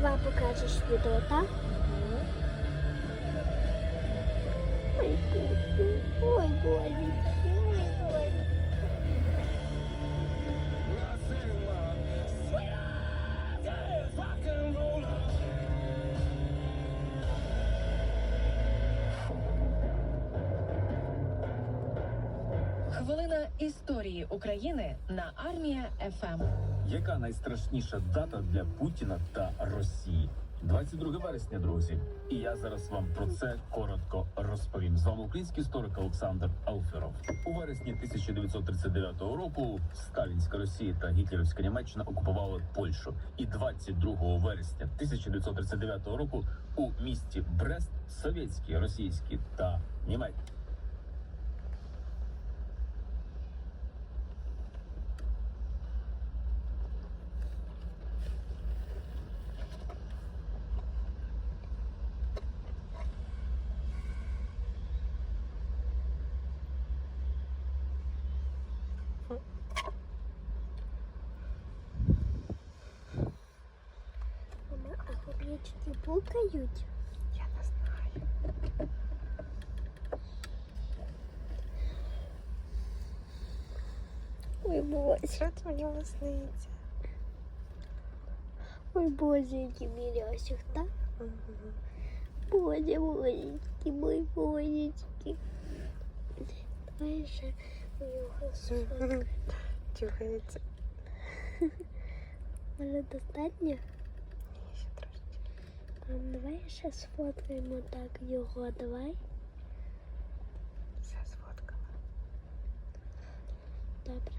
Два покажеш відео, так? Хвилина історії України на армія Ем. ФМ. Яка найстрашніша дата для Путіна та Росії? 22 вересня, друзі. І я зараз вам про це коротко розповім. З вами український історик Олександр Алферов. У вересні 1939 року Сталінська Росія та Гітлерівська Німеччина окупували Польщу. І 22 вересня 1939 року у місті Брест совєтські, російські та німецькі а хомячки пукають? Я не знаю. Ой, Боже. Що це мені сниться? Ой, Боже, який мілясик, так? Боже, божечки, мой божечки. Давай ще його сфоткаємо. Чухається. Може достатньо? Давай ще сфоткаємо так його, давай. Все сфоткала. Добре.